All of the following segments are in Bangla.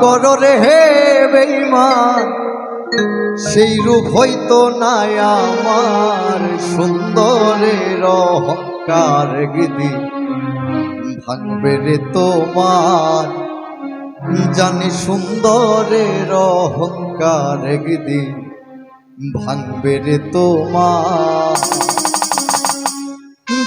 করো রে হে বেইমান সেই রূপ হইতো না আমার সুন্দরের অহংকার গিদি। ভাঙবে রে তোমার, জানি সুন্দরের অহংকার গিদি। ভাঙবে রে তোমার।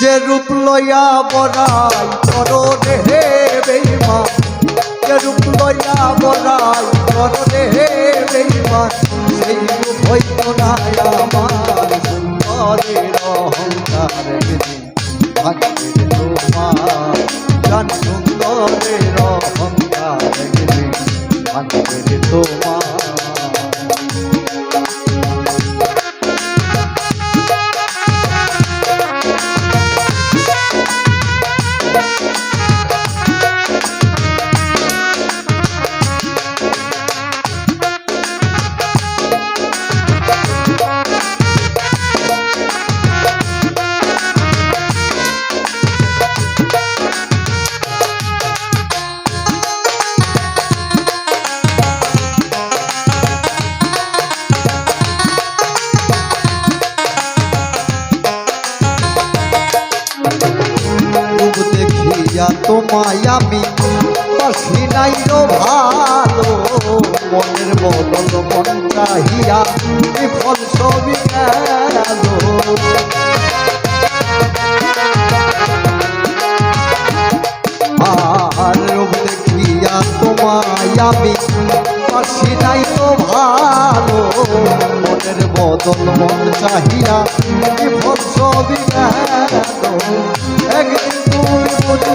যে রূপ লইয়া বড়াই করো রে যে রূপ লইয়া বলাই করলে হে বেইমান সেই রূপ হইত না আমার সুন্দরের অহংকার সুন্দরের অহংকার দেখিয়া তোমায় আমি বাসি নাই রো ভালো। মনের বদল মন চাহিয়া বিফল ছবি গেল। আর রূপ দেখিয়া তোমায় আমি বাসি নাই তো ভালো। মনের বদল মন চাহিয়া বিফল ছবি একদিন তুমি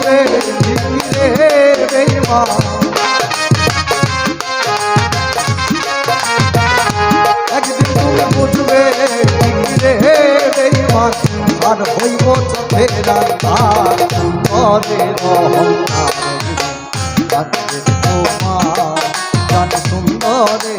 একদিন তুমি বুঝবে রে বেইমান আর হইব চোখের আন্ধার সুন্দরের অহংকার। তোমার জান সুন্দরের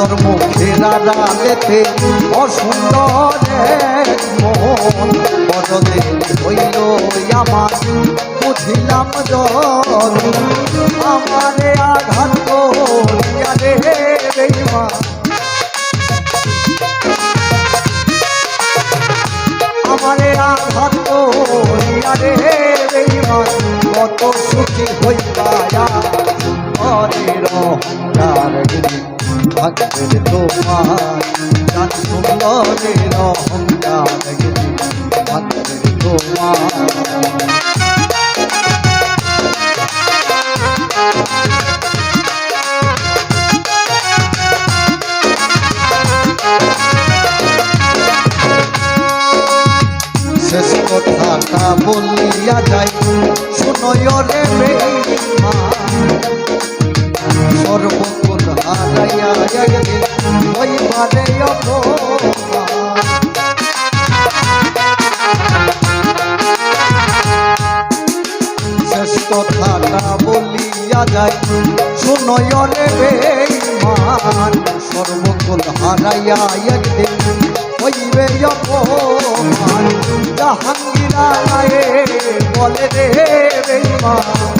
সুন্দর মুখের আড়ালেতে অসুন্দর এক মন। বড়দের হইল আমার, বুঝিলাম জল আমারে আঘাত করিয়া রে বেইমান আমারে আঘাত করিয়া রে বেইমান কত সুখী অহংকার গিরি ভাগ্যের তোমার জান সুন্দরের অহংকার গিরি তোমার শেষ কথাটা বলিয়া যাই শুনয় রে বেঈমান একদিন হইবারে অপমান শেষ কথাটা বলিয়া যাই শুনয় রে বেঈমান সর্বকুল হারাইয়া একদিন বলে রে বেঈমান